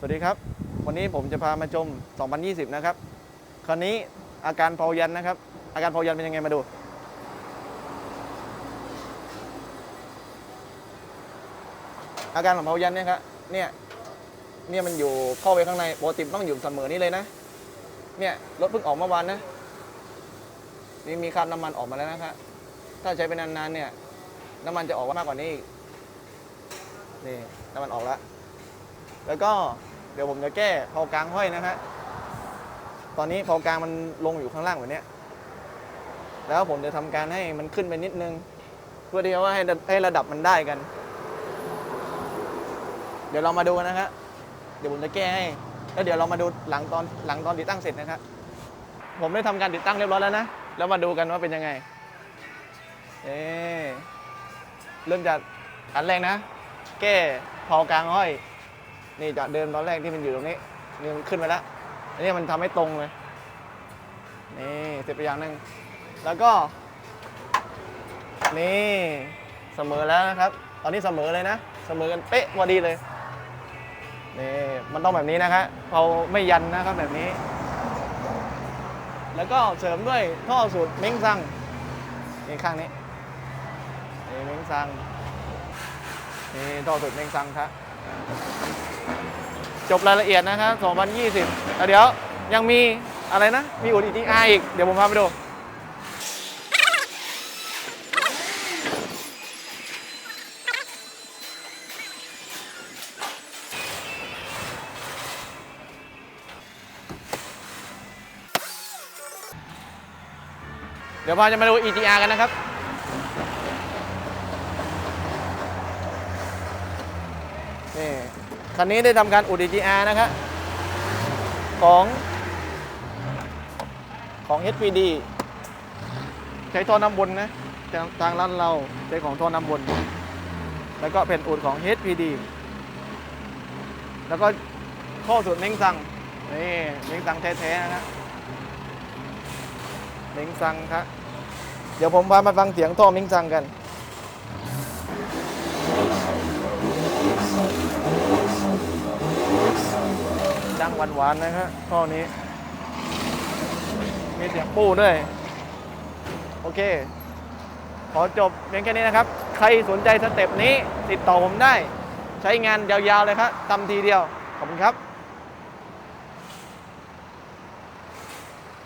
สวัสดีครับ วันนี้ผมจะพามาชม 2020 นะครับ คราวนี้อาการเผายันนะครับ อาการเผายันเป็นยังไงมาดู อาการของเผายันเนี่ยครับ เนี่ย เนี่ยมันอยู่เข้าไปข้างในปกติต้องอยู่เสมอนี้เลยนะ เนี่ยรถเพิ่งออกเมื่อวานนะ นี่มีคราบน้ำมันออกมาแล้วนะครับ ถ้าใช้ไปนานๆเนี่ย น้ำมันจะออกมากกว่านี้นี่น้ำมันออกแล้ว แล้วก็เดี๋ยวผมจะแก้เผากลางห้อยนะฮะตอนนี้เผากลางมันลงอยู่ข้างล่างแบบนี้แล้วผมจะทำการให้มันขึ้นไปนิดนึง เพื่อที่ว่าให้ให้ระดับมันได้กัน เดี๋ยวเรามาดูกันนะครับเดี๋ยวผมจะแก้ให้แล้วเดี๋ยวเรามาดูหลังตอนหลังตอนติดตั้งเสร็จนะครับผมได้ทำการติดตั้งเรียบร้อยแล้วนะแล้วมาดูกันว่าเป็นยังไงเอ๊เริ่มจากอันแรกนะ แก้เผากลางห้อย นี่จากเดิมตอนแรกที่มันอยู่ตรงนี้นี่มันขึ้นไปแล้วอันนี้มันทำให้ตรงเลยนี่เสร็จไปอย่างหนึ่งแล้วก็ นี่เสมอแล้วนะครับ ตอนนี้เสมอเลยนะ เสมอกันเป๊ะพอดีเลยนี่มันต้องแบบนี้นะครับเราไม่ยันนะครับแบบนี้ แล้วก็เสริมด้วยท่อสูตรเม้งซังนี่ข้างนี้นี่เม้งซังนี่ท่อสูตรเม้งซังครับ จบรายละเอียดนะครับ 2020แล้วเดี๋ยวยังมีอะไรนะ มีอุดอีทีอาอีก เดี๋ยวผมพาไปดู เดี๋ยวพาจะมาดู EGR กันนะครับ นี่คันนี้ได้ทำการอุด EGR นะครับของของ HPD ใช้ท่อน้ำบนนะทางทางร้านเราใช้ของท่อน้ำบนแล้วก็เป็นอุดของ HPD แล้วก็ข้อสุดเม้งซังนี่เม้งซังแท้ๆนะครับเม้งซังครับเดี๋ยวผมพามาฟังเสียงท่อเม้งซังกัน หวานๆนะฮะท่อนี้ มีเสียงปูด้วย โอเค ขอจบเพียงแค่นี้นะครับ ใครสนใจสเต็ปนี้ติดต่อผมได้ ใช้งานยาวๆเลยครับทำทีเดียว ขอบคุณครับ